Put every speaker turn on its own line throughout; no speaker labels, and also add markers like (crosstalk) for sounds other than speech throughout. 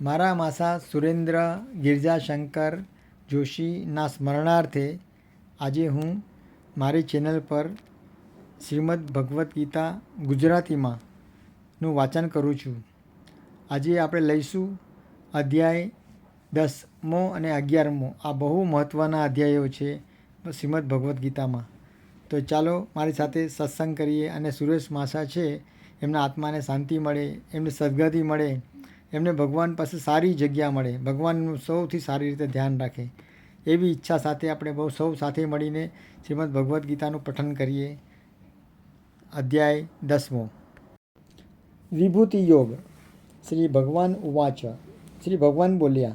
મારા માસા સુરેન્દ્ર ગિરજાશંકર જોશીના સ્મરણાર્થે આજે હું મારી ચેનલ પર શ્રીમદ ભગવદ્ ગીતા ગુજરાતીમાં નું વાંચન કરું છું. આજે આપણે લઈશું અધ્યાય દસમો અને અગિયારમો. આ બહુ મહત્ત્વના અધ્યાયો છે શ્રીમદ ભગવદ્ ગીતામાં. તો ચાલો મારી સાથે સત્સંગ કરીએ અને સુરેશ માસા છે, એમના આત્માને શાંતિ મળે, એમને સદગતિ મળે એમને ભગવાન પાસે સારી જગ્યા મળે. ભગવાનનું સૌથી સારી રીતે ધ્યાન રાખે. એવી ઈચ્છા સાથે આપણે બહુ સૌ સાથે મળીને શ્રીમદ ભગવદ્ ગીતાનું પઠન કરીએ. અધ્યાય દસમો. વિભૂતિ યોગ. શ્રી ભગવાન ઉવાચ. શ્રી ભગવાન બોલ્યા,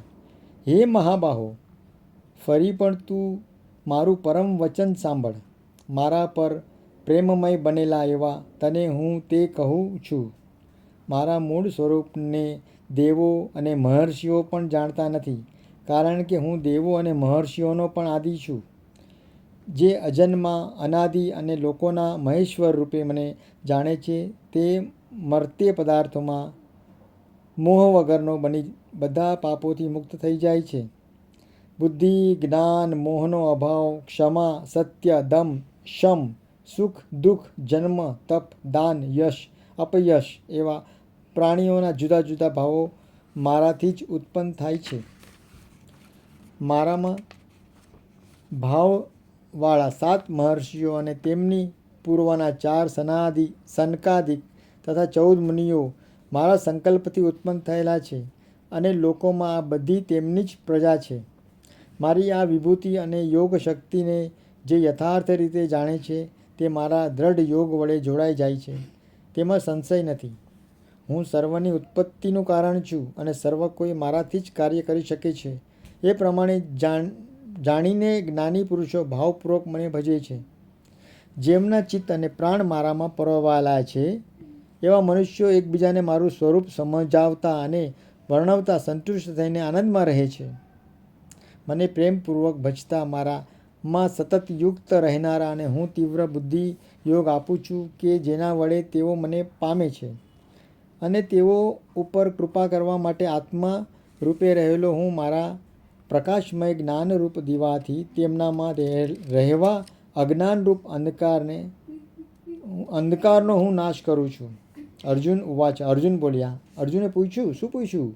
હે મહાબાહો, ફરી પણ તું મારું પરમ વચન સાંભળ. મારા પર પ્રેમમય બનેલા એવા તને હું તે કહું છું. મારા મૂળ સ્વરૂપને દેવો અને મહર્ષિઓ પણ જાણતા નથી, કારણ કે હું દેવો અને મહર્ષિઓનો પણ આદિ છું. જે અજન્મા, અનાદિ અને લોકોના મહેશ્વર રૂપે મને જાણે છે, તે મર્ત્ય પદાર્થોમાં મોહ વગરનો બની, બધા પાપોથી મુક્ત થઈ જાય છે. બુદ્ધિ, જ્ઞાન, મોહનો અભાવ, ક્ષમા, સત્ય, દમ, શમ, સુખ, દુઃખ, જન્મ, તપ, દાન, યશ, અપયશ એવા પ્રાણીઓના જુદા જુદા ભાવો મારાથી જ ઉત્પન્ન થાય છે. મારામાં ભાવવાળા સાત મહર્ષિઓ અને તેમની પૂર્વના ચાર સનાદિ, સનકાદિક તથા ચૌદ મુનિઓ મારા સંકલ્પથી ઉત્પન્ન થયેલા છે અને લોકોમાં આ બધી તેમની જ પ્રજા છે. મારી આ વિભૂતિ અને યોગ શક્તિને જે યથાર્થ રીતે જાણે છે તે મારા દ્રઢ યોગ વડે જોડાઈ જાય છે. તેમાં સંશય નથી. હું સર્વની ઉત્પત્તિનું કારણ છું અને સર્વ કોઈ મારાથી જ કાર્ય કરી શકે છે. એ પ્રમાણે જાણ, જાણીને જ્ઞાની પુરુષો ભાવપૂર્વક મને ભજે છે. જેમના ચિત્ત અને પ્રાણ મારામાં પરોવાયેલા છે, એવા મનુષ્યો એકબીજાને મારું સ્વરૂપ સમજાવતા અને વર્ણવતા સંતુષ્ટ થઈને આનંદમાં રહે છે. મને પ્રેમપૂર્વક ભજતા મારામાં સતત યુક્ત રહેનારા અને હું તીવ્ર બુદ્ધિ યોગ આપું છું કે જેના વડે તેઓ મને પામે છે. અને તેઓ ઉપર કૃપા કરવા માટે આત્મા રૂપે રહેલો હું મારા પ્રકાશમય જ્ઞાનરૂપ દીવાથી તેમનામાં રહેવા અજ્ઞાનરૂપ અંધકારને, અંધકારનો હું નાશ કરું છું. અર્જુન ઉવાચ, અર્જુન બોલ્યા, અર્જુને પૂછ્યું, શું પૂછ્યું?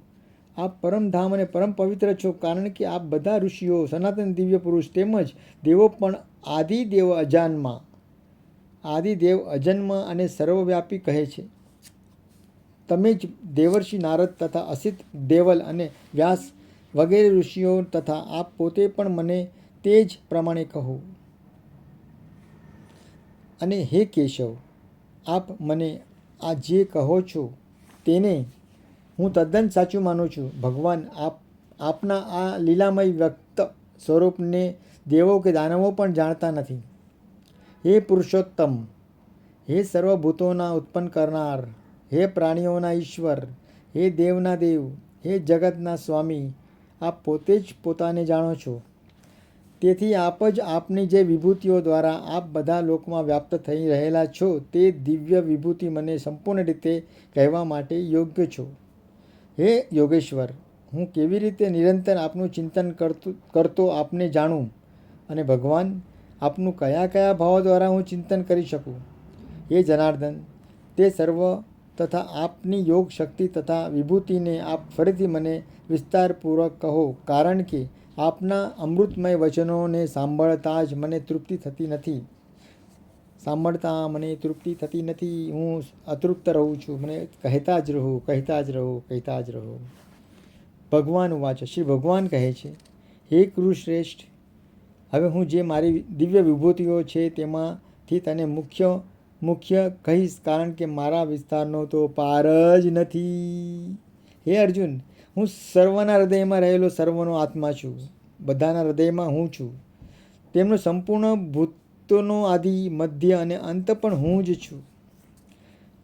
આપ પરમધામ અને પરમ પવિત્ર છો કારણ કે આપ બધા ઋષિઓ, સનાતન દિવ્ય પુરુષ તેમજ દેવો પણ આદિદેવ અજાનમાં, આદિદેવ અજન્મ અને સર્વવ્યાપી કહે છે. તમે જ દેવર્ષિ નારદ તથા અસિત દેવલ અને વ્યાસ વગેરે ઋષિઓ તથા આપ પોતે પણ મને તે જ પ્રમાણે કહો. અને હે કેશવ, આપ મને આ જે કહો છો તેને હું તદ્દન સાચું માનું છું. ભગવાન, આપ, આપના આ લીલામય વ્યક્ત સ્વરૂપને દેવો કે દાનવો પણ જાણતા નથી. હે પુરુષોત્તમ, હે સર્વભૂતોના ઉત્પન્ન કરનાર હે પ્રાણીઓના ઈશ્વર, હે દેવના દેવ, હે જગતના સ્વામી, આપ પોતે જ પોતાને જાણો છો. તેથી આપ જ આપની જે વિભૂતિઓ દ્વારા આપ બધા લોકમાં વ્યાપ્ત થઈ રહેલા છો, તે દિવ્ય વિભૂતિ મને સંપૂર્ણ રીતે કહેવા માટે યોગ્ય છો. હે યોગેશ્વર, હું કેવી રીતે નિરંતર આપનું ચિંતન કરતું, કરતો આપને જાણું? અને ભગવાન, આપનું કયા કયા ભાવો દ્વારા હું ચિંતન કરી શકું? હે જનાર્દન, તે સર્વ તથા આપની યોગ શક્તિ તથા વિભૂતિને આપ ફરીથી મને વિસ્તારપૂર્વક કહો, કારણ કે આપના અમૃતમય વચનોને સાંભળતા જ મને તૃપ્તિ થતી નથી. સાંભળતા મને તૃપ્તિ થતી નથી. હું અતૃપ્ત રહું છું. મને કહેતા જ રહો, કહેતા જ રહો, કહેતા જ રહો. ભગવાન વાંચો, શ્રી ભગવાન કહે છે, હે કુરુશ્રેષ્ઠ, હવે હું જે મારી દિવ્ય વિભૂતિઓ છે તેમાંથી તને મુખ્ય મુખ્ય કહીશ કારણ કે મારા વિસ્તારનો તો પાર જ નથી. હે અર્જુન, હું સર્વના હૃદયમાં રહેલો સર્વનો આત્મા છું. બધાના હૃદયમાં હું છું. તેમનો સંપૂર્ણ ભૂતોનો આદિ, મધ્ય અને અંત પણ હું જ છું.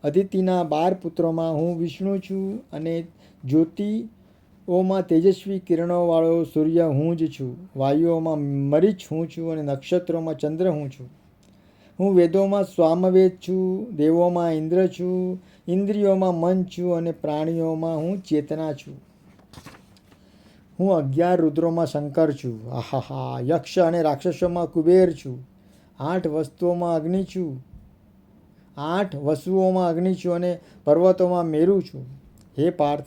અદિતિના બાર પુત્રોમાં હું વિષ્ણુ છું અને જ્યોતિઓમાં તેજસ્વી કિરણોવાળો સૂર્ય હું જ છું. વાયુઓમાં મરીચ હું છું અને નક્ષત્રોમાં ચંદ્ર હું છું. હું વેદોમાં સ્વામવેદ છું, દેવોમાં ઇન્દ્ર છું, ઇન્દ્રિયોમાં મન છું અને પ્રાણીઓમાં હું ચેતના છું. હું અગિયાર રુદ્રોમાં શંકર છું. આહાહા, યક્ષ અને રાક્ષસોમાં કુબેર છું. આઠ વસ્તુઓમાં અગ્નિ છું. આઠ વસ્તુઓમાં અગ્નિ છું અને પર્વતોમાં મેરું છું. હે પાર્થ,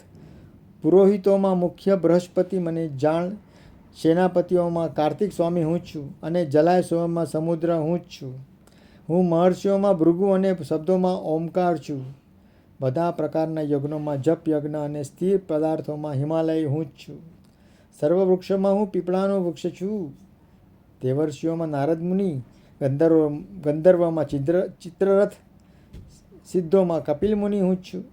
પુરોહિતોમાં મુખ્ય બૃહસ્પતિ મને જાણ, સેનાપતિઓમાં કાર્તિક સ્વામી હું છું અને જલાશયોમાં સમુદ્ર હું જ છું. હું મહર્ષિઓમાં, ભૃગુ અને શબ્દોમાં ઓમકાર છું. બધા પ્રકારના યજ્ઞોમાં જપ, યજ્ઞ અને સ્થિર પદાર્થોમાં હિમાલય હું જ છું. સર્વ વૃક્ષોમાં હું પીપળાનો વૃક્ષ છું. દેવર્ષિઓમાં નારદ મુનિ, ગંધર્વ, ગંધર્વમાં ચિદ્ર, ચિત્રરથ, સિદ્ધોમાં કપિલ મુનિ હું છું.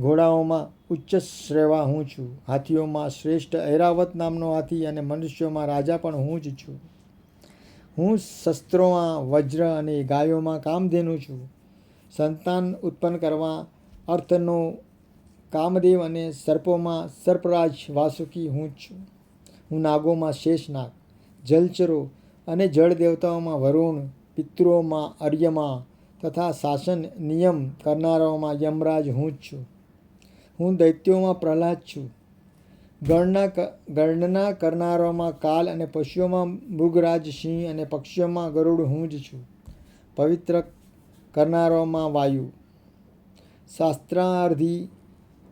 ઘોડાઓમાં ઉચ્ચ શ્રેવા હું છું. હાથીઓમાં શ્રેષ્ઠ ઐરાવત નામનો હાથી અને મનુષ્યોમાં રાજા પણ હું જ છું. હું શસ્ત્રોમાં, વજ્ર અને ગાયોમાં કામધેનુ છું. સંતાન ઉત્પન્ન કરવા, અર્થનો કામદેવ અને સર્પોમાં સર્પરાજ વાસુકી હું જ છું. હું નાગોમાં શેષનાગ જલચરો અને જળ દેવતાઓમાં વરુણ, પિતૃઓમાં અર્યમાં તથા શાસન નિયમ કરનારાઓમાં યમરાજ હું જ છું. હું દૈત્યોમાં પ્રહલાદ છું. ગણના ગણના કરનારાઓમાં કાલ અને પશુઓમાં મૃગરાજ, સિંહ અને પક્ષીઓમાં ગરુડ હું જ છું. પવિત્ર કરનારાઓમાં વાયુ. શાસ્ત્રાર્ધી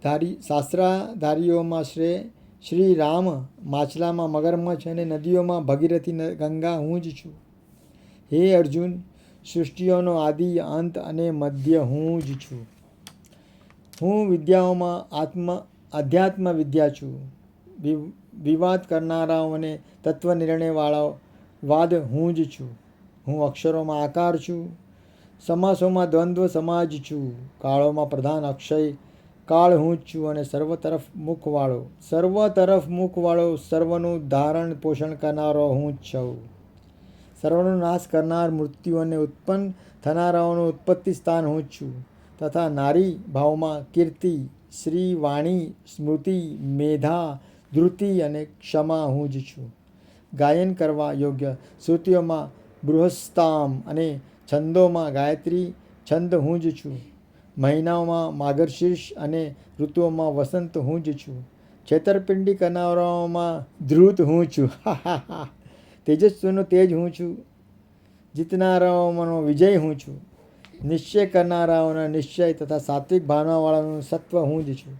ધારી, શાસ્ત્રાધારીઓમાં શ્રે શ્રી રામ માછલામાં મગરમચ્છ અને નદીઓમાં ભગીરથી ગંગા હું જ છું. હે અર્જુન, સૃષ્ટિઓનો આદિ, અંત અને મધ્ય હું જ છું. હું વિદ્યાઓમાં આત્મ આધ્યાત્મ વિદ્યા છું. વિવાદ કરનારાઓને તત્વ નિર્ણયવાળાઓ વાદ હું જ છું. હું અક્ષરોમાં આકાર છું. સમાસોમાં દ્વંદ્વ સમાજ છું. કાળોમાં પ્રધાન અક્ષય, કાળ હું જ છું અને સર્વ તરફ મુખવાળો. સર્વ તરફ મુખવાળો સર્વનું ધારણ પોષણ કરનારો હું જ છું. સર્વનો નાશ કરનાર મૃત્યુ અને ઉત્પન્ન થનારાઓનું ઉત્પત્તિ સ્થાન હું જ છું. તથા નારી ભાવમાં કીર્તિ, શ્રી વાણી, સ્મૃતિ, મેધા ધૃતિ અને ક્ષમા હું જ છું. ગાયન કરવા યોગ્ય શ્રુતિઓમાં બૃહસ્તામ અને છંદોમાં ગાયત્રી છંદ હું જ છું. મહિનાઓમાં માર્ગશીર્ષ અને ઋતુઓમાં વસંત હું જ છું. છેતરપિંડી કરનારાઓમાં ધ્રુત હું છું. (laughs) તેજસ્વીનો તેજ હું છું. જીતનારાઓનો વિજય હું છું. નિશ્ચય કરનારાઓના નિશ્ચય તથા સાત્વિક ભાવનાવાળાનું સત્વ હું જ છું.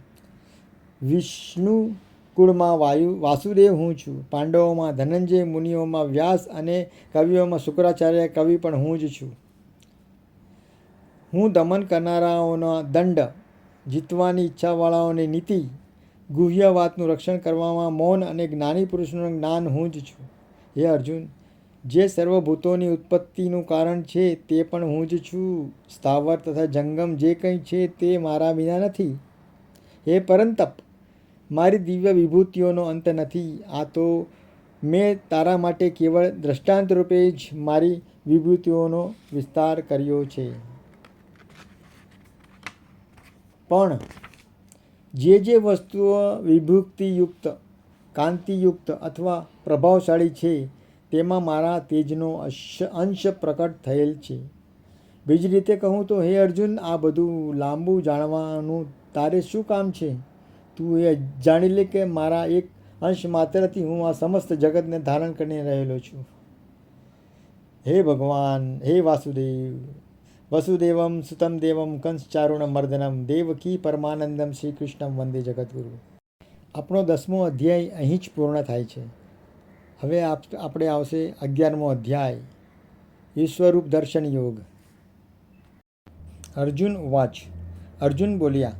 વિષ્ણુ કુળમાં વાયુ, વાસુદેવ હું છું. પાંડવોમાં ધનંજય, મુનિઓમાં વ્યાસ અને કવિઓમાં શુક્રાચાર્ય કવિ પણ હું જ છું. હું દમન કરનારાઓનો દંડ, જીતવાની ઈચ્છાવાળાઓની નીતિ, ગુહ્ય વાતનું રક્ષણ કરવામાં મૌન અને જ્ઞાની પુરુષનું જ્ઞાન હું જ છું. હે અર્જુન, જે સર્વભૂતોની ઉત્પત્તિનું કારણ છે તે પણ હું જ છું. સ્થાવર તથા જંગમ જે કંઈ છે તે મારા વિના નથી. હે પરંતપ મારી દિવ્ય વિભૂતિઓનો અંત નથી. આ તો મેં તારા માટે કેવળ દ્રષ્ટાંત રૂપે જ મારી વિભૂતિઓનો વિસ્તાર કર્યો છે. પણ જે જે વસ્તુઓ વિભૂતિયુક્ત, કાંતિયુક્ત અથવા પ્રભાવશાળી છે, તેમાં મારા તેજનો અંશ અંશ પ્રકટ થયેલ છે. બીજી રીતે કહું તો, હે અર્જુન, આ બધું લાંબુ જાણવાનું તારે શું કામ છે? તું એ જાણી લે કે મારા એક અંશ માત્રથી હું આ સમસ્ત જગતને ધારણ કરીને રહેલો છું. હે ભગવાન, હે વાસુદેવ, વસુદેવમ સુતમ દેવમ કંસ ચારુણ મર્દનમ દેવકી પરમાનંદમ શ્રી કૃષ્ણમ વંદે જગતગુરુ આપણો દસમો અધ્યાય અહીં જ પૂર્ણ થાય છે. હવે આપ, આપણે આવશે અગિયારમો અધ્યાય. ઈશ્વરૂપ દર્શન યોગ. અર્જુન, વાચ. અર્જુન બોલ્યા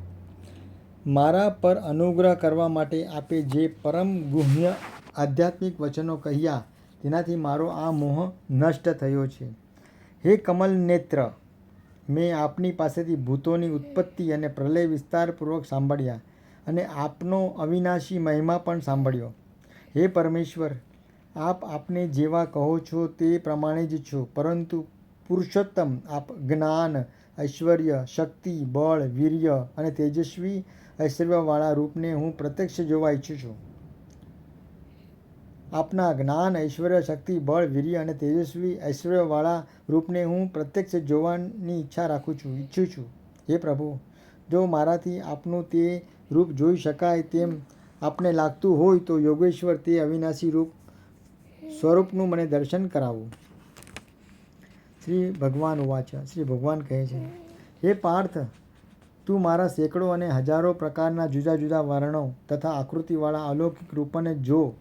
મારા પર અનુગ્રહ કરવા માટે આપે જે પરમ ગુહ્ય આધ્યાત્મિક વચનો કહ્યા, તેનાથી મારો આ મોહ નષ્ટ થયો છે. હે કમલ નેત્ર, મેં આપની પાસેથી ભૂતોની ઉત્પત્તિ અને પ્રલય વિસ્તારપૂર્વક સાંભળ્યા અને આપનો અવિનાશી મહિમા પણ સાંભળ્યો. હે પરમેશ્વર, આપ આપને જેવા કહો છો તે પ્રમાણે જ છો, પરંતુ પુરુષોત્તમ આપ જ્ઞાન, ઐશ્વર્ય, શક્તિ, બળ, વીર્ય અને તેજસ્વી ઐશ્વર્યવાળા રૂપને હું પ્રત્યક્ષ જોવા ઈચ્છું છું. આપના જ્ઞાન, ઐશ્વર્ય, શક્તિ, બળ, વીર્ય અને તેજસ્વી ઐશ્વર્યવાળા રૂપને હું પ્રત્યક્ષ જોવાની ઈચ્છા રાખું છું, ઈચ્છું છું. હે પ્રભુ, જો મારાથી આપનું તે રૂપ જોઈ શકાય તેમ આપને લાગતું હોય તો યોગેશ્વર તે અવિનાશી રૂપ સ્વરૂપનું મને દર્શન કરાવું. શ્રી ભગવાન ઉવાચ, શ્રી ભગવાન કહે છે. હે પાર્થ તું મારા સેંકડો અને હજારો પ્રકારના જુદા જુદા વર્ણો તથા આકૃતિવાળા અલૌકિક રૂપોને જો.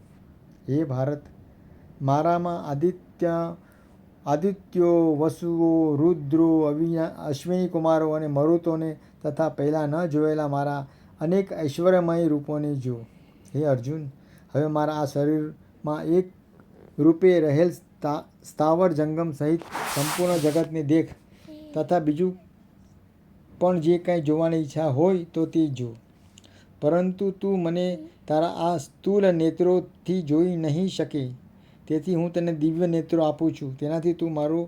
હે ભારત, મારામાં આદિત્ય, આદિત્યો, વસુઓ, રુદ્રો, અવિયા, અશ્વિની કુમારો અને મરુતોને તથા પહેલાં ન જોયેલા મારા અનેક ઐશ્વર્યમય રૂપોને જો. હે અર્જુન, હવે મારા આ શરીરમાં એક રૂપે રહેલ સ્થા- સ્થાવર જંગમ સહિત સંપૂર્ણ જગતની દેખ તથા બીજું પણ જે કંઈ જોવાની ઈચ્છા હોય તો તે જો. પરંતુ તું મને તારા આ સ્થૂલ નેત્રોથી જોઈ નહીં શકે. તેથી હું તને દિવ્ય નેત્રો આપું છું. તેનાથી તું મારું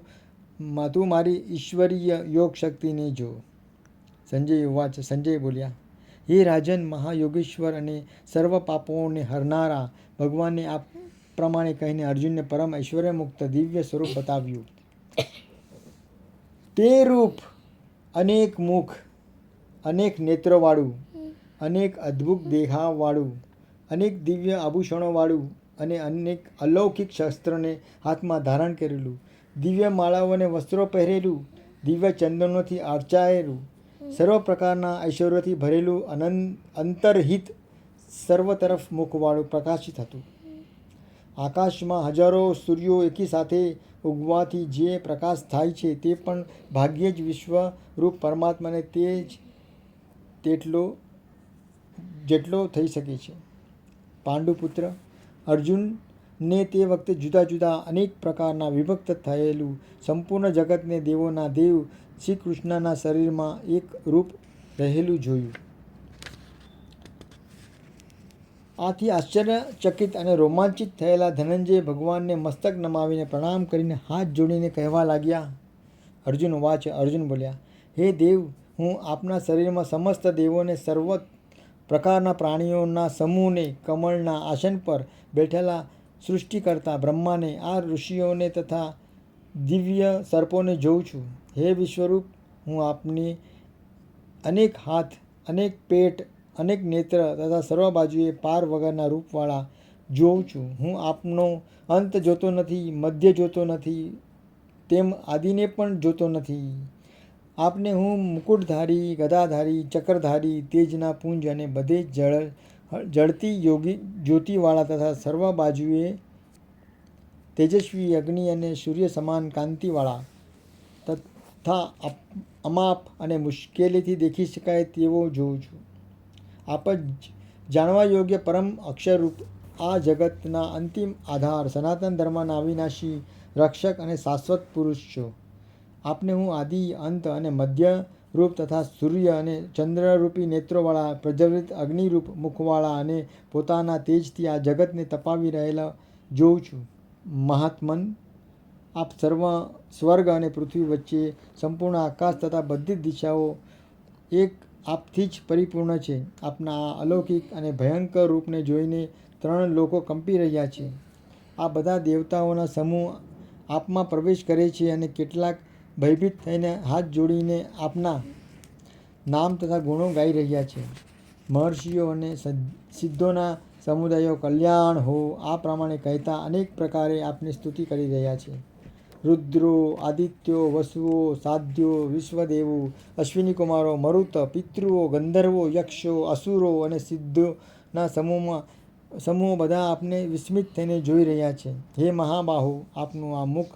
તું મારી ઈશ્વરીય યોગ શક્તિને જો. સંજય વાચ, સંજય બોલ્યા, હે રાજન, મહાયોગેશ્વર અને સર્વ પાપોને હરનારા ભગવાને આ પ્રમાણે કહીને અર્જુનને પરમ ઐશ્વર્યમુક્ત દિવ્ય સ્વરૂપ બતાવ્યું. તે રૂપ અનેક મુખ, અનેક નેત્રોવાળું, અનેક અદ્ભુત દેખાવવાળું અનેક દિવ્ય આભૂષણોવાળું અને અનેક અલૌકિક શસ્ત્રને હાથમાં ધારણ કરેલું. દિવ્ય માળાઓ અને વસ્ત્રો પહેરેલું, દિવ્ય ચંદનોથી આર્ચાયેલું, સર્વ પ્રકારના ઐશ્વર્યથી ભરેલું અનંત અંતરહિત સર્વ તરફ મુખવાળું પ્રકાશિત હતું. આકાશમાં હજારો સૂર્યો એકી સાથે ઉગવાથી જે પ્રકાશ થાય છે તે પણ ભાગ્યે જ વિશ્વરૂપ પરમાત્માને તે જ તેટલો, જેટલો થઈ શકે છે. પાંડુપુત્ર અર્જુનને તે વખતે જુદા જુદા અનેક પ્રકારના વિભક્ત થયેલું સંપૂર્ણ જગતને દેવોના દેવ શ્રી કૃષ્ણના શરીરમાં એક રૂપ રહેલું જોયું. આથી આશ્ચર્યચકિત અને રોમાંચિત થયેલા ધનંજય ભગવાનને મસ્તક નમાવીને પ્રણામ કરીને હાથ જોડીને કહેવા લાગ્યા. અર્જુન વાચ અર્જુન બોલ્યા, હે દેવ, હું આપના શરીરમાં સમસ્ત દેવોને સર્વ પ્રકારના પ્રાણીઓના સમૂહને કમળના આસન પર બેઠેલા સૃષ્ટિકર્તા બ્રહ્માને, આ ઋષિઓને તથા દિવ્ય સર્પોને જોઉં છું. હે વિશ્વરૂપ, હું આપની અનેક હાથ, અનેક પેટ અનેક નેત્ર તથા સર્વ બાજુએ પાર વગરના રૂપવાળા જોઉં છું. હું આપનો અંત જોતો નથી, મધ્ય જોતો નથી, તેમ આદિને પણ જોતો નથી. આપને હું મુકુટધારી, ગદાધારી, ચક્રધારી, તેજના પુંજ અને બધે જળ, જળતી યોગી, જ્યોતિવાળા તથા સર્વ બાજુએ તેજસ્વી અગ્નિ અને સૂર્ય સમાન કાંતિવાળા તથા અમાપ અને મુશ્કેલીથી દેખી શકાય તેવો જોઉં છું. આપ જ જાણવા યોગ્ય પરમ અક્ષરરૂપ આ જગતના અંતિમ આધાર સનાતન ધર્મના અવિનાશી રક્ષક અને શાશ્વત પુરુષ છો. આપને હું આદિ, અંત અને મધ્ય રૂપ તથા સૂર્ય અને ચંદ્રરૂપી નેત્રોવાળા, પ્રજ્વલિત અગ્નિરૂપ મુખવાળા અને પોતાના તેજથી આ જગતને તપાવી રહેલા જોઉં છું. મહાત્મન, આપ સર્વ સ્વર્ગ અને પૃથ્વી વચ્ચે સંપૂર્ણ આકાશ તથા બધી જ દિશાઓ એક આપથી જ પરિપૂર્ણ છે. આપના આ અલૌકિક અને ભયંકર રૂપને જોઈને ત્રણ લોકો કંપી રહ્યા છે. આ બધા દેવતાઓના સમૂહ આપમાં પ્રવેશ કરે છે અને કેટલાક ભયભીત થઈને હાથ જોડીને આપના નામ તથા ગુણો ગાઈ રહ્યા છે. મહર્ષિઓ અને સિદ્ધોના સમુદાયો કલ્યાણ હો, આ પ્રમાણે કહેતા અનેક પ્રકારે આપની સ્તુતિ કરી રહ્યા છે. રુદ્રો, આદિત્યો, વસુઓ, સાધ્યો, વિશ્વદેવો અશ્વિની કુમારો મરુત, પિતૃઓ, ગંધર્વો, યક્ષો, અસુરો અને સિદ્ધોના સમૂહમાં સમૂહો બધા આપને વિસ્મિત થઈને જોઈ રહ્યા છે. હે મહાબાહુ, આપનું આ મુખ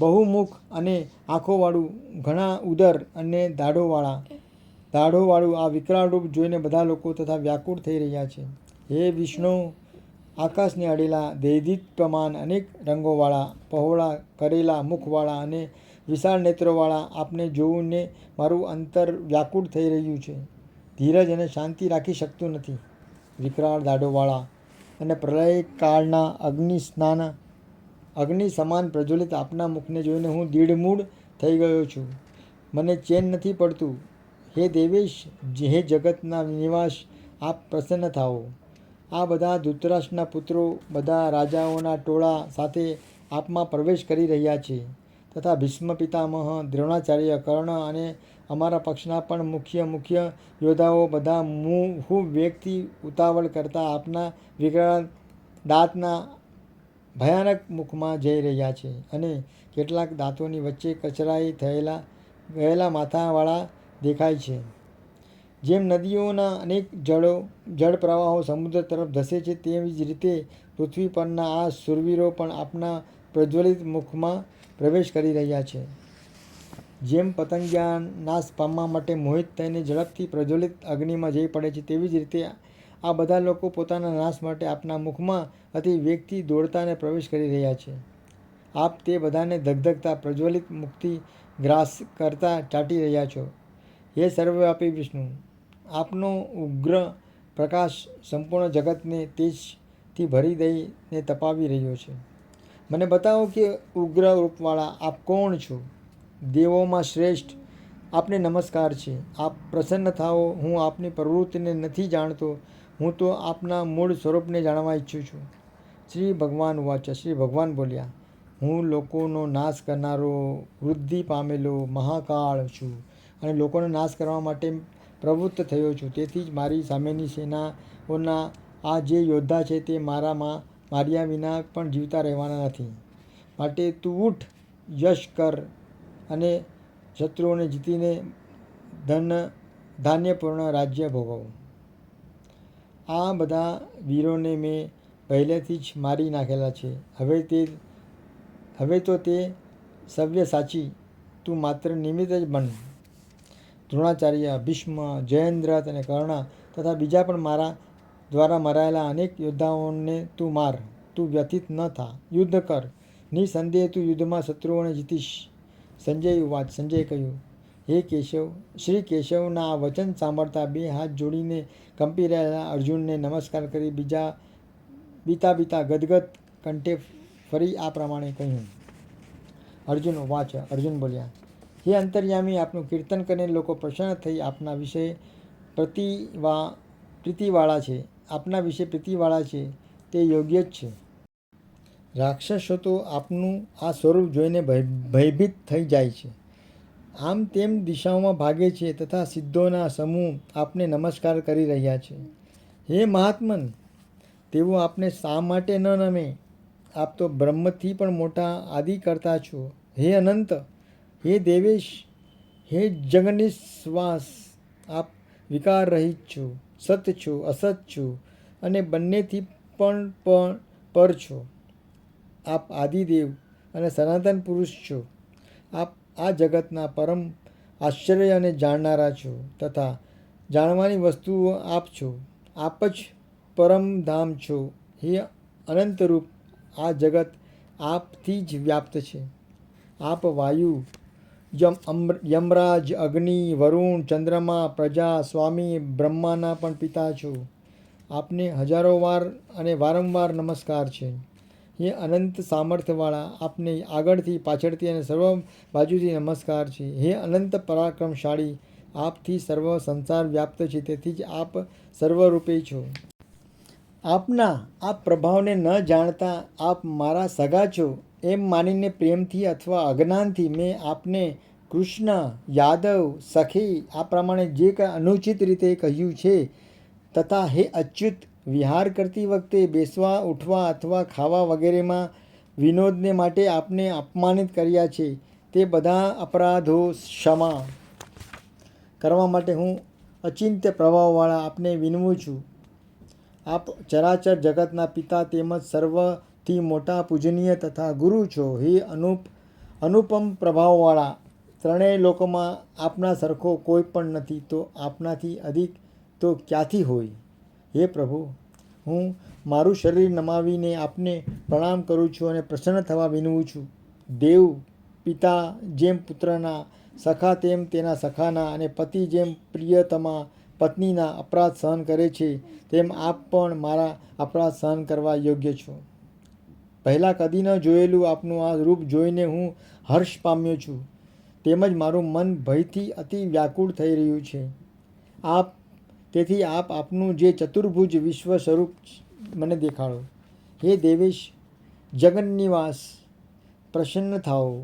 બહુમુખ અને આંખોવાળું ઘણા ઉદર અને દાઢોવાળા દાઢોવાળું આ વિકરાળ રૂપ જોઈને બધા લોકો તથા વ્યાકુળ થઈ રહ્યા છે. હે વિષ્ણુ આકાશને અડેલા દૈદીપ્યમાન અનેક રંગોવાળા, પહોળા કરેલા મુખવાળા અને વિશાળ નેત્રોવાળા આપને જોઈને મારું અંતર વ્યાકુળ થઈ રહ્યું છે. ધીરજ અને શાંતિ રાખી શકતું નથી. વિકરાળ દાઢોવાળા અને પ્રલય કાળના અગ્નિ સ્નાન, અગ્નિ સમાન પ્રજ્વલિત આપના મુખને જોઈને હું દીડમૂડ થઈ ગયો છું. મને ચેન નથી પડતું. હે દેવેશ હે જગતના નિવાસ, આપ પ્રસન્ન થાઓ. આ બધા ધૃતરાષ્ટ્રના પુત્રો બધા રાજાઓના ટોળા સાથે આપમાં પ્રવેશ કરી રહ્યા છે. તથા ભીષ્મ પિતામહ, દ્રોણાચાર્ય, કર્ણ અને અમારા પક્ષના પણ મુખ્ય મુખ્ય યોદ્ધાઓ બધા હું વ્યક્તિ ઉતાવળ કરતા આપના વિકરાળ દાંતના ભયાનક મુખમાં જઈ રહ્યા છે અને કેટલાક દાંતોની વચ્ચે કચરાઈ થયેલા, ગયેલા માથાવાળા દેખાય છે. જેમ નદીઓના અનેક જળો જળ પ્રવાહો સમુદ્ર તરફ ધસે છે, તેવી જ રીતે પૃથ્વી પરના આ શૂરવીરો પણ આપના પ્રજ્વલિત મુખમાં પ્રવેશ કરી રહ્યા છે. જેમ પતંગિયા નાશ પામવા માટે મોહિત થઈને ઝડપથી પ્રજ્વલિત અગ્નિમાં જઈ પડે છે, તેવી જ રીતે આ બધા લોકો પોતાના નાશ માટે આપના મુખમાં અતિ વેગથી દોડતાને પ્રવેશ કરી રહ્યા છે. આપ તે બધાને ધગધગતા પ્રજ્વલિત મુક્તિ ગ્રાસ કરતા ચાટી રહ્યા છો. હે સર્વવ્યાપી વિષ્ણુ આપનો ઉગ્ર પ્રકાશ સંપૂર્ણ જગતને તેજથી ભરી દઈને તપાવી રહ્યો છે. મને બતાવો કે ઉગ્ર રૂપવાળા આપ કોણ છો? દેવોમાં શ્રેષ્ઠ. આપને નમસ્કાર છે. આપ પ્રસન્ન થાઓ. હું આપની પ્રવૃત્તિને નથી જાણતો. હું તો આપના મૂળ સ્વરૂપને જાણવા ઈચ્છું છું. શ્રી ભગવાન વાચ, શ્રી ભગવાન બોલ્યા, હું લોકોનો નાશ કરનારો વૃદ્ધિ પામેલો મહાકાળ છું અને લોકોનો નાશ કરવા માટે પ્રવૃત્ત થયો છું. તેથી જ મારી સામેની સેનાઓના આ જે યોદ્ધા છે તે મારામાં માર્યા વિના પણ જીવતા રહેવાના નથી. માટે તું ઉઠ, યશ કર અને શત્રુઓને જીતીને ધન, ધાન્યપૂર્ણ રાજ્ય ભોગવું. આ બધા વીરોને મેં પહેલેથી જ મારી નાખેલા છે. હવે તે, હવે તો તે સવ્ય સાચી. તું માત્ર નિમિત્ત જ બન. દ્રોણાચાર્ય, ભીષ્મ જયેન્દ્રથ અને કર્ણ તથા બીજા પણ મારા દ્વારા મરાયેલા અનેક યોદ્ધાઓને તું માર, તું વ્યથિત ન થા. યુદ્ધ કર. નિસંદેહ તું યુદ્ધમાં શત્રુઓને જીતીશ. સંજય વાત, સંજય કહ્યું. હે કેશવ, શ્રી કેશવના આ વચન સાંભળતા બે હાથ જોડીને કંપી રહેલા અર્જુનને નમસ્કાર કરી બીજા બીતા બીતા ગદગદ કંઠે ફરી આ પ્રમાણે કહ્યું. અર્જુન વાચ, અર્જુન બોલ્યા. હે અંતર્યામી, આપનું કીર્તન કરીને લોકો પ્રસન્ન થઈ આપના વિશે પ્રતિવા, પ્રીતિવાળા છે. આપના વિશે પ્રીતિવાળા છે. તે યોગ્ય જ છે. રાક્ષસો તો આપનું આ સ્વરૂપ જોઈને ભય, ભયભીત થઈ જાય છે. આમ તેમ દિશાઓમાં ભાગે છે તથા સિદ્ધોના સમૂહ આપને નમસ્કાર કરી રહ્યા છે. હે મહાત્મન, તેઓ આપને શા માટે ન નમે? આપ તો બ્રહ્મથી પણ મોટા આદિ કરતા છો. હે અનંત હે દેવેશ, હે જગનિશ્વાસ આપ વિકાર રહિત છો, સત છો, અસત છો અને બંનેથી પણ પણ પર છો. આપ આદિદેવ અને સનાતન પુરુષ છો. આપ આ જગતના પરમ આશ્ચર્ય અને જાણનારા છો તથા જાણવાની વસ્તુઓ આપ છો. આપ જ પરમધામ છો. હે અનંતરૂપ આ જગત આપથી જ વ્યાપ્ત છે. આપ વાયુ યમ યમરાજ, અગ્નિ, વરુણ, ચંદ્રમા, પ્રજા, સ્વામી, બ્રહ્માના પણ પિતા છો. આપને હજારો વાર અને વારંવાર નમસ્કાર છે. એ અનંત સામર્થ્યવાળા, આપને આગળથી, પાછળથી અને સર્વ બાજુથી નમસ્કાર છે. હે અનંત પરાક્રમશાળી, આપથી સર્વ સંસાર વ્યાપ્ત છે, તેથી જ આપ સર્વરૂપે છો. આપના આ પ્રભાવને ન જાણતા આપ મારા સગા છો. એમ માનીને પ્રેમથી અથવા અજ્ઞાનથી મેં આપને કૃષ્ણ, યાદવ, સખી, આ પ્રમાણે જે કંઈ અનુચિત રીતે કહ્યું છે, તથા હે અચ્યુત, વિહાર કરતી વખતે બેસવા, ઉઠવા અથવા ખાવા વગેરેમાં વિનોદને માટે આપને અપમાનિત કર્યા છે, તે બધા અપરાધો ક્ષમા કરવા માટે હું અચિંત્ય પ્રભાવવાળા આપને વિનવું છું. આપ ચરાચર જગતના પિતા તેમજ સર્વથી મોટા પૂજનીય તથા ગુરુ છો. હે અનુપ, અનુપમ પ્રભાવવાળા. ત્રણેય લોકોમાં આપના સરખો કોઈ પણ નથી, તો આપનાથી અધિક તો ક્યાંથી હોય? હે પ્રભુ, હું મારું શરીર નમાવીને આપને પ્રણામ કરું છું અને પ્રસન્ન થવા વિનવું છું. દેવ, પિતા જેમ પુત્રના, સખા તેમ તેના સખાના અને પતિ જેમ પ્રિયતમા, પત્નીના અપરાધ સહન કરે છે, તેમ આપ પણ મારા અપરાધ સહન કરવા યોગ્ય છો. પહેલાં કદી ન જોયેલું આપનું આ રૂપ જોઈને હું હર્ષ પામ્યો છું. તેમજ મારું મન ભયથી અતિ વ્યાકુળ થઈ રહ્યું છે. આપ, તેથી આપ આપનું જે ચતુર્ભુજ વિશ્વ સ્વરૂપ મને દેખાડો. હે દેવેશ, જગન્નિવાસ, પ્રસન્ન થાઓ.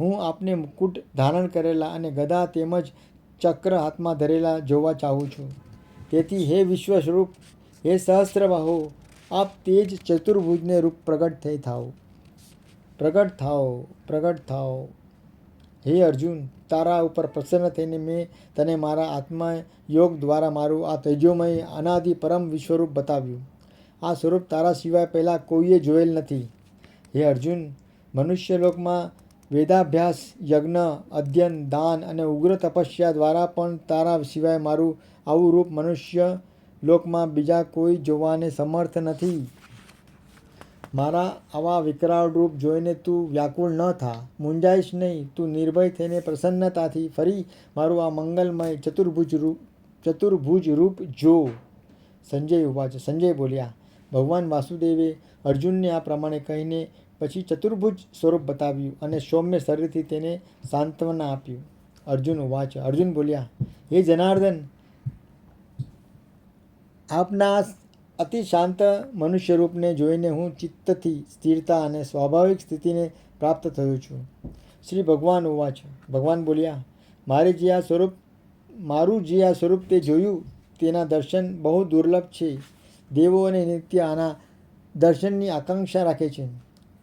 હું આપને મુકુટ ધારણ કરેલા અને ગદા તેમજ ચક્ર હાથમાં ધરેલા જોવા ચાહું છું. તેથી હે વિશ્વ સ્વરૂપ, હે સહસ્ત્રબાહો આપ તે જ ચતુર્ભુજને રૂપ પ્રગટ થઈ થાઓ. પ્રગટ થાઓ પ્રગટ થાઓ. હે અર્જુન, તારા ઉપર પ્રસન્ન થઈને મેં તને મારા આત્મા યોગ દ્વારા મારું આ તેજોમય, અનાદિ, પરમ વિશ્વરૂપ બતાવ્યું. આ સ્વરૂપ તારા સિવાય પહેલાં કોઈએ જોયેલ નથી. હે અર્જુન મનુષ્ય લોકમાં વેદાભ્યાસ, યજ્ઞ, અધ્યયન, દાન અને ઉગ્ર તપસ્યા દ્વારા પણ તારા સિવાય મારું આવું રૂપ મનુષ્ય લોકમાં બીજા કોઈ જોવાને સમર્થ નથી. મારા આવા વિકરાળ રૂપ જોઈને તું વ્યાકુળ ન થા. મૂંઝાઈશ નહીં. તું નિર્ભય થઈને પ્રસન્નતાથી ફરી મારું આ મંગલમય ચતુર્ભુજ રૂપ ચતુર્ભુજ રૂપ જો. સંજય ઉવાચ સંજય બોલ્યા, ભગવાન વાસુદેવે અર્જુનને આ પ્રમાણે કહીને પછી ચતુર્ભુજ સ્વરૂપ બતાવ્યું અને સૌમ્ય શરીરથી તેને સાંત્વના આપ્યું. અર્જુન વાંચ અર્જુન બોલ્યા, હે જનાર્દન આપના અતિ શાંત મનુષ્ય રૂપને જોઈને હું ચિત્તથી સ્થિરતા અને સ્વાભાવિક સ્થિતિને પ્રાપ્ત થયો છું. શ્રી ભગવાન ઉવાચ ભગવાન બોલ્યા, મારે જે આ સ્વરૂપ, મારું જે આ સ્વરૂપ તે જોયું, તેના દર્શન બહુ દુર્લભ છે. દેવો અને નિત્ય આના દર્શનની આકાંક્ષા રાખે છે.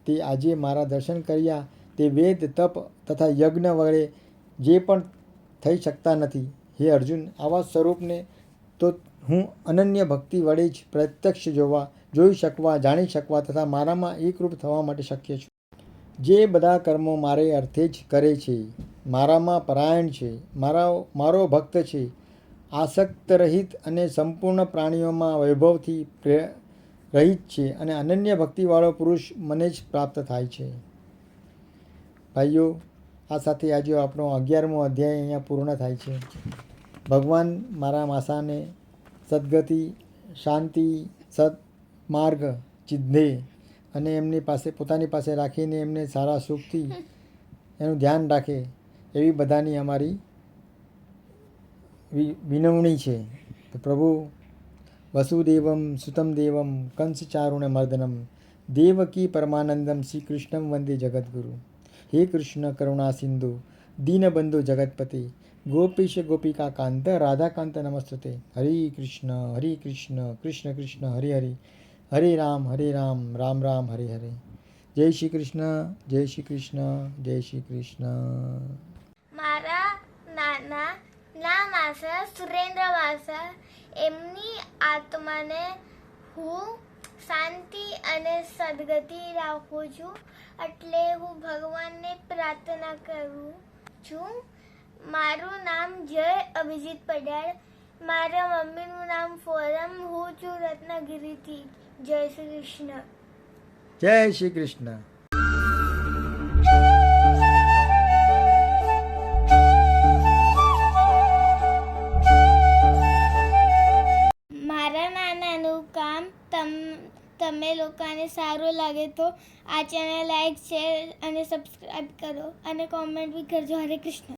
તે આજે મારા દર્શન કર્યા, તે વેદ, તપ તથા યજ્ઞ વગેરે જે પણ થઈ શકતા નથી. હે અર્જુન, આવા સ્વરૂપને તો હું અનન્ય ભક્તિ વડે જ પ્રત્યક્ષ જોવા, જોઈ શકવા, જાણી શકવા તથા મારામાં એકરૂપ થવા માટે શક્ય છું. જે બધા કર્મો મારે અર્થે જ કરે છે, મારામાં પરાયણ છે મારા મારો ભક્ત છે આસક્ત રહિત અને સંપૂર્ણ પ્રાણીઓમાં વૈભવથી રહિત છે અને અનન્ય ભક્તિવાળો પુરુષ મને જ પ્રાપ્ત થાય છે. ભાઈઓ, આ સાથે આજે આપણો અગિયારમો અધ્યાય અહીંયા પૂર્ણ થાય છે. ભગવાન મારા માસાને સદગતિ, શાંતિ સદમાર્ગ ચિદ્ધે અને એમની પાસે, પોતાની પાસે રાખીને એમને સારા સુખથી એનું ધ્યાન રાખે એવી બધાની અમારી વિનવણી છે. તો પ્રભુ, વસુદેવમ સુતમ દેવમ કંસચારુણ મર્દનમ. દેવકી પરમાનંદમ શ્રી કૃષ્ણમ વંદે જગદગુરુ. હે કૃષ્ણ કરુણા સિંધુ, દીનબંધુ જગતપતિ ગોપીશ ગોપિકા કાંત રાધાકાંત નમસ્તુતે હરે કૃષ્ણ હરે કૃષ્ણ કૃષ્ણ કૃષ્ણ હરે હરે હરે રામ હરે રામ રામ રામ હરે હરે જય શ્રી કૃષ્ણ જય શ્રી કૃષ્ણ જય શ્રી કૃષ્ણ
મારા નાના ના માસા સુરેન્દ્ર માસા એમની આત્માને હું શાંતિ અને સદગતિ રાખું છું એટલે હું ભગવાનને પ્રાર્થના કરું છું મારું નામ જય અભિજીત પટેલ. મારા મમ્મીનું નામ ફોરમ હું છું રત્નાગીરીથી. જય શ્રી કૃષ્ણ.
જય શ્રી કૃષ્ણ.
મારા નાનાનું કામ તમ તમે લોકોને સારું લાગે તો આ ચેનલ લાઈક શેર અને સબસ્ક્રાઈબ કરો અને કોમેન્ટ બી કરજો. હરે કૃષ્ણ.